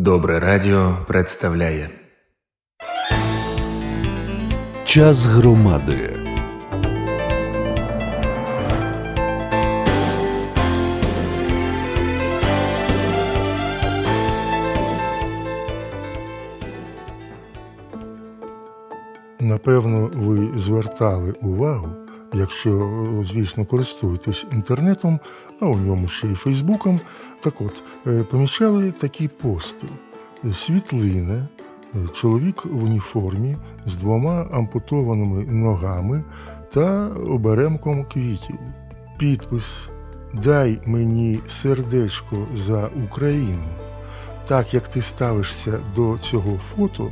Добре радіо представляє Час громади. Напевно, ви звертали увагу, якщо, звісно, користуєтесь інтернетом, а у ньому ще й Фейсбуком. Так от, е, помічали такі пости: світлина, е, чоловік в уніформі з двома ампутованими ногами та оберемком квітів. Підпис Дай мені сердечко за Україну. Так як ти ставишся до цього фото,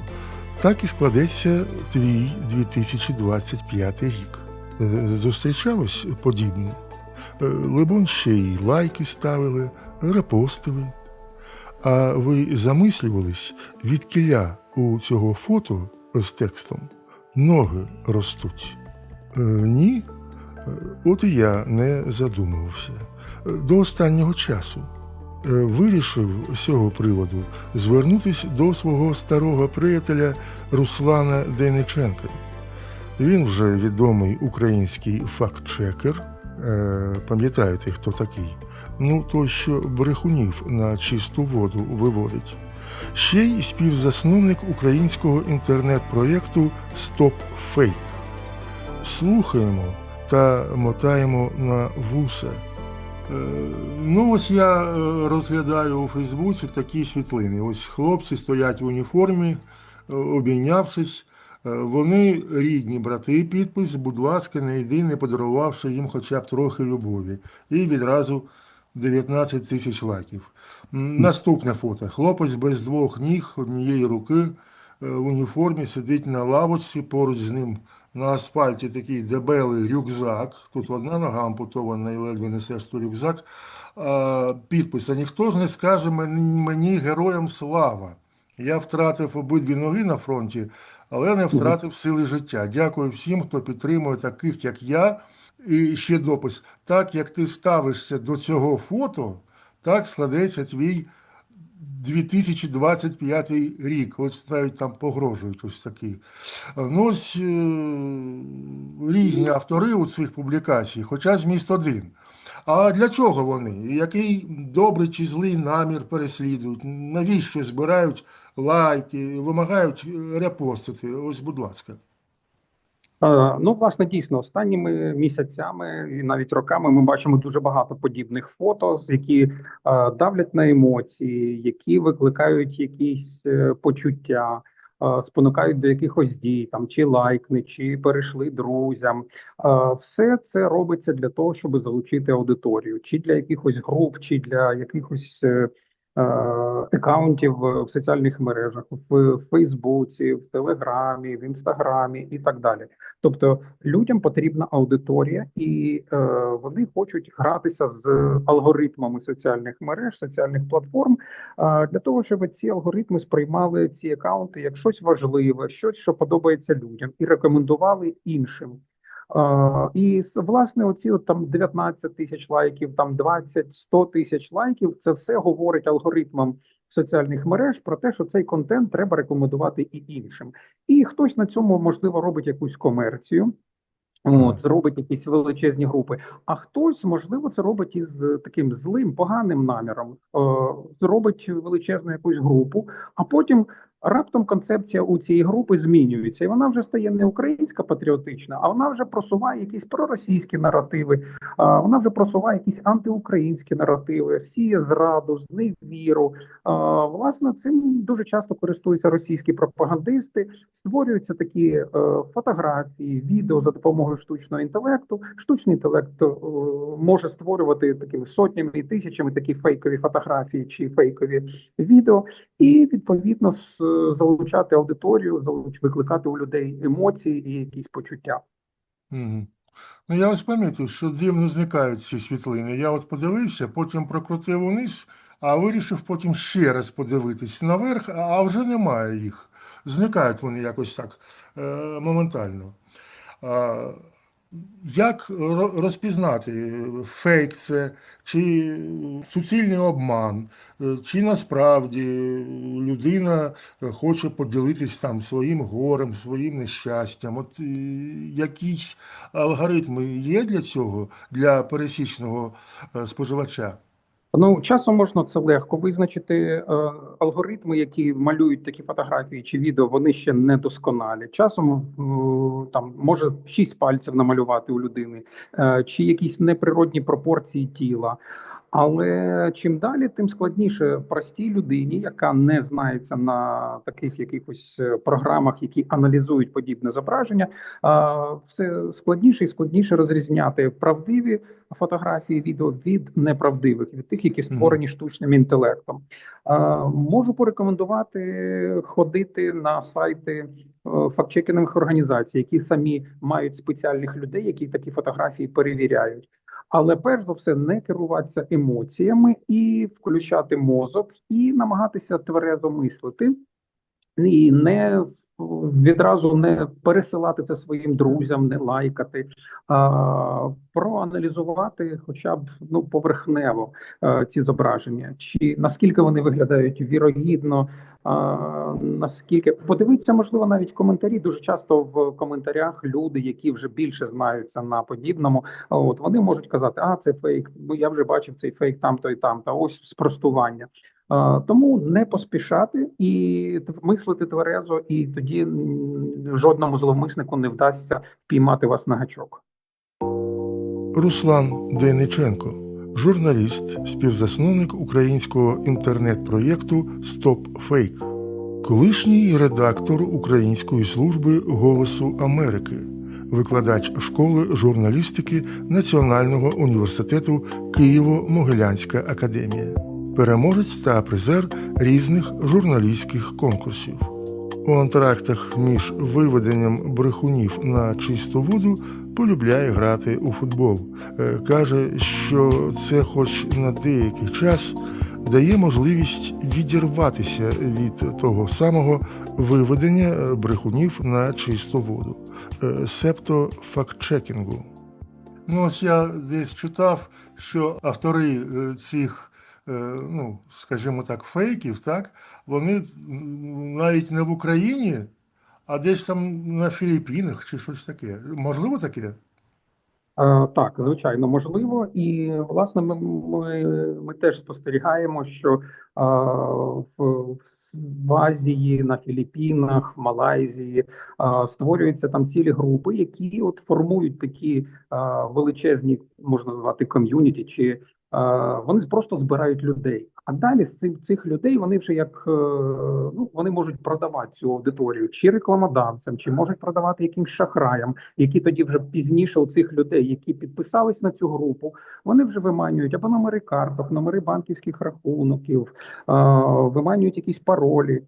так і складеться твій 2025 рік. Зустрічалось подібне. Либонь ще й лайки ставили, репостили. А ви замислювались, від кіля у цього фото з текстом ноги ростуть? Е, Ні? Е, От і я не задумувався. Е, До останнього часу. Вирішив з цього приводу звернутися до свого старого приятеля Руслана Дениченка. Він вже відомий український фактчекер. Е, Пам'ятаєте, хто такий? Ну, той, що брехунів на чисту воду виводить. Ще й співзасновник українського інтернет-проєкту Фейк. Слухаємо та мотаємо на вуса. Е, Ну, ось я е, розглядаю у Фейсбуці такі світлини. Ось хлопці стоять в уніформі, обійнявшись. Е, Вони рідні брати, підпис, будь ласка, не йди, не подарувавши їм хоча б трохи любові. І відразу 19 тисяч лайків. Наступне фото. Хлопець без двох ніг, однієї руки е, в уніформі сидить на лавочці, поруч з ним на асфальті такий дебелий рюкзак. Тут одна нога ампутована і ледве несеш той рюкзак. Підпис. А ніхто ж не скаже мені героям слава. Я втратив обидві ноги на фронті, але не втратив сили життя. Дякую всім, хто підтримує таких, як я. І ще допис. Так як ти ставишся до цього фото, так складеться твій 2025 рік. Ось навіть там погрожують ось такі. Ну, ось е, різні автори у цих публікацій, хоча зміст один. А для чого вони? Який добрий чи злий намір переслідують? Навіщо збирають лайки, вимагають е, репостити? Ось, будь ласка. Е, Ну, власне, дійсно, останніми місяцями і навіть роками ми бачимо дуже багато подібних фото, які е, давлять на емоції, які викликають якісь почуття, спонукають до якихось дій, там чи лайкни, чи перейшли друзям. Е, Все це робиться для того, щоб залучити аудиторію, чи для якихось груп, чи для якихось е, е, в в соціальних мережах, в Фейсбуці, в Телеграмі, в Інстаграмі і так далі. Тобто людям потрібна аудиторія, і е, вони хочуть гратися з алгоритмами соціальних мереж, соціальних платформ е, для того, щоб ці алгоритми сприймали ці акаунти як щось важливе, щось, що подобається людям, і рекомендували іншим. І власне, оці от там 19 тисяч лайків, там 20, 100 тисяч лайків, це все говорить алгоритмам соціальних мереж про те, що цей контент треба рекомендувати і іншим. І хтось на цьому можливо робить якусь комерцію. От, зробить якісь величезні групи, а хтось, можливо, це робить із таким злим, поганим наміром, е, зробить величезну якусь групу, а потім раптом концепція у цієї групи змінюється, і вона вже стає не українська патріотична, а вона вже просуває якісь проросійські наративи, а вона вже просуває якісь антиукраїнські наративи, сіє зраду, зневіру. А, Власне, цим дуже часто користуються російські пропагандисти, створюються такі е, фотографії, відео за допомогою штучного інтелекту. Штучний інтелект е, може створювати такими сотнями і тисячами такі фейкові фотографії чи фейкові відео, і відповідно с- залучати аудиторію, викликати у людей емоції і якісь почуття. Угу. Ну, я ось помітив, що дивно зникають ці світлини. Я от подивився, потім прокрутив униз, а вирішив потім ще раз подивитись наверх, а вже немає їх. Зникають вони якось так е, моментально. Як розпізнати е, фейк це, чи суцільний обман, е, чи насправді людина е, хоче поділитись там своїм горем, своїм нещастям? От якісь алгоритми є для цього, для пересічного споживача? Ну, часом можна це легко визначити. Е, Алгоритми, які малюють такі фотографії чи відео, вони ще не досконалі. Часом е, там може шість пальців намалювати у людини, е, чи якісь неприродні пропорції тіла. Але чим далі, тим складніше простій людині, яка не знається на таких якихось е, програмах, які аналізують подібне зображення, все складніше і складніше розрізняти правдиві фотографії, відео від неправдивих, від тих, які створені штучним інтелектом. Можу порекомендувати ходити на сайти е, фактчекінгових організацій, які самі мають спеціальних людей, які такі фотографії перевіряють. Але перш за все не керуватися емоціями і включати мозок, і намагатися тверезо мислити, і не відразу не пересилати це своїм друзям, не лайкати, а проаналізувати, хоча б ну поверхнево е, ці зображення, чи наскільки вони виглядають вірогідно. А, наскільки подивитися, можливо, навіть коментарі. Дуже часто в коментарях люди, які вже більше знаються на подібному, от вони можуть казати, а це фейк, бо я вже бачив цей фейк там-то і там, та ось спростування. Тому не поспішати і мислити тверезо, і тоді жодному зловмиснику не вдасться впіймати вас на гачок. Руслан Дейниченко, журналіст, співзасновник українського інтернет-проєкту Стоп Фейк, колишній редактор Української служби Голосу Америки, викладач школи журналістики Національного університету Києво-Могилянська академія, переможець та призер різних журналістських конкурсів. У антрактах між виведенням брехунів на чисту воду полюбляє грати у футбол. Е, Каже, що це, хоч на деякий час, дає можливість відірватися від того самого виведення е, брехунів на чисту воду, е, себто фактчекінгу. Ну, ось я десь читав, що автори цих, ну, скажімо так, фейків, так, вони навіть не в Україні, а десь там на Філіппінах чи щось таке. Можливо таке? Е, Так, звичайно, можливо, і власне ми, ми, ми теж спостерігаємо, що е, в, в Азії, на Філіппінах, в Малайзії е, створюються там цілі групи, які от формують такі е, величезні, можна назвати ком'юніті, чи е, вони просто збирають людей. А далі з цим цих людей вони вже як е, ну вони можуть продавати цю аудиторію чи рекламодавцям, чи можуть продавати якимсь шахраям які тоді вже пізніше у цих людей, які підписались на цю групу, вони вже виманюють або номери карток, номери банківських рахунків, виманюють якісь паролі.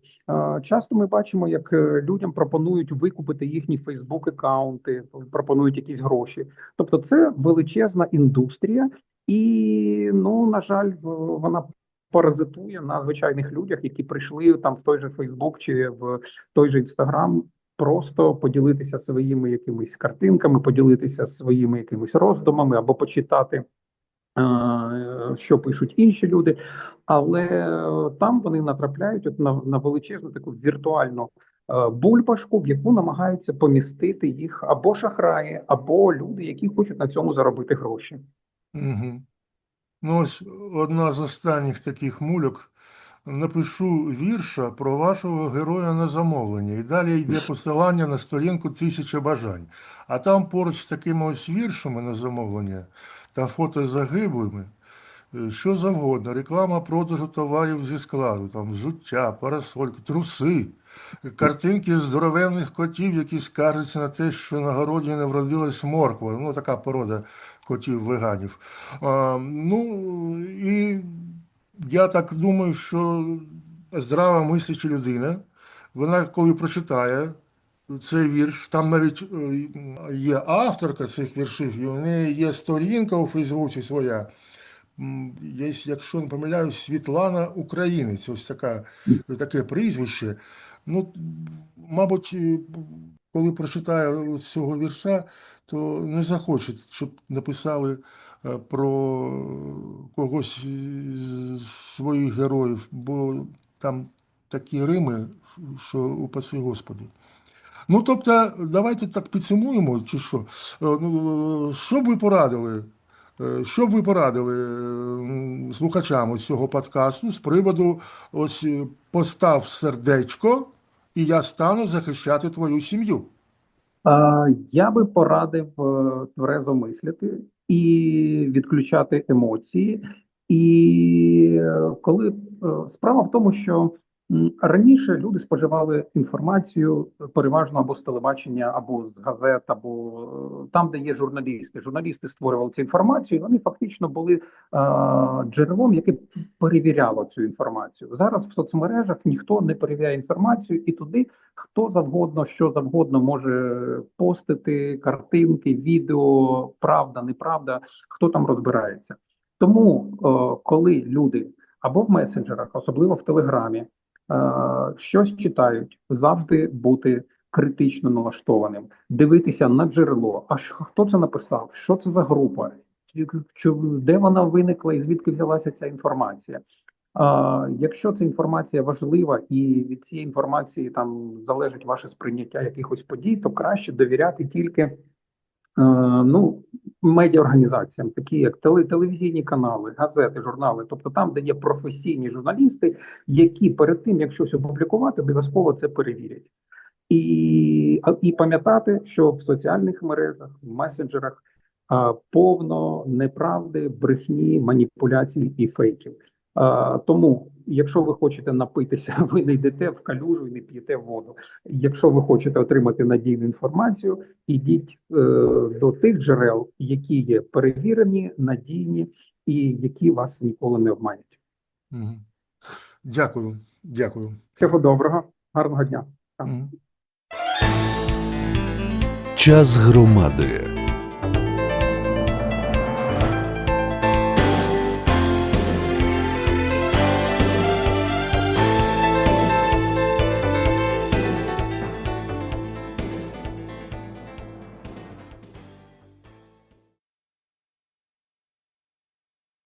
Часто ми бачимо, як е, людям пропонують викупити їхні Фейсбук аккаунти, пропонують якісь гроші. Тобто, це величезна індустрія, і ну на жаль, вона. Паразитує на звичайних людях, які прийшли там в той же Фейсбук чи в той же Інстаграм просто поділитися своїми якимись картинками, поділитися своїми якимись роздумами або почитати, е, що пишуть інші люди. Але там вони натрапляють от на, на величезну таку віртуальну е, бульбашку, в яку намагаються помістити їх або шахраї, або люди, які хочуть на цьому заробити гроші. Угу. Ну, ось одна з останніх таких мульок. Напишу вірша про вашого героя на замовлення. І далі йде посилання на сторінку тисяча бажань. А там поруч з такими ось віршами на замовлення та фото загиблими. Е, Що завгодно, реклама продажу товарів зі складу, там взуття, парасольки, труси, картинки здоровенних котів, які скаржаться на те, що на городі не вродилась морква. Ну, така порода котів веганів. А, ну, і я так думаю, що здрава мисляча людина, вона коли прочитає цей вірш, там навіть е, є авторка цих віршів, і у неї є сторінка у Фейсбуці своя. Якщо не помиляюсь, Світлана Українець, ось така, таке прізвище. Ну, мабуть, е, коли прочитає з цього вірша, то не захоче, щоб написали е, про когось з своїх героїв, бо там такі рими, що упаси Господи. Ну, тобто, давайте так підсумуємо, чи що? Е, Ну, що б ви порадили? Е, Що б ви порадили слухачам ось цього подкасту з приводу ось е, постав сердечко, і я стану захищати твою сім'ю. Я би порадив е, тверезо мислити і відключати емоції. І е, коли е, справа в тому, що раніше люди споживали інформацію переважно або з телебачення, або з газет, або е, там, де є журналісти. Журналісти створювали цю інформацію. Вони фактично були е, джерелом, яке перевіряло цю інформацію. Зараз в соцмережах ніхто не перевіряє інформацію, і туди хто завгодно, що завгодно може постити картинки, відео, правда, неправда, хто там розбирається. Тому, е, коли люди або в месенджерах, особливо в Телеграмі, е, щось читають, завжди бути критично налаштованим, дивитися на джерело. А хто це написав? Що це за група? Де вона виникла і звідки взялася ця інформація? А, якщо ця інформація важлива і від цієї інформації там залежить ваше сприйняття якихось подій, то краще довіряти тільки е, ну, медіаорганізаціям, такі як теле, телевізійні канали, газети, журнали, тобто там, де є професійні журналісти, які перед тим, як щось опублікувати, обов'язково це перевірять. І, і пам'ятати, що в соціальних мережах, в месенджерах а, повно неправди, брехні, маніпуляцій і фейків. А, тому, якщо ви хочете напитися, ви не йдете в калюжу і не п'єте воду. Якщо ви хочете отримати надійну інформацію, ідіть е, до тих джерел, які є перевірені, надійні і які вас ніколи не обманять. Дякую, дякую. Всього доброго, гарного дня. Час громади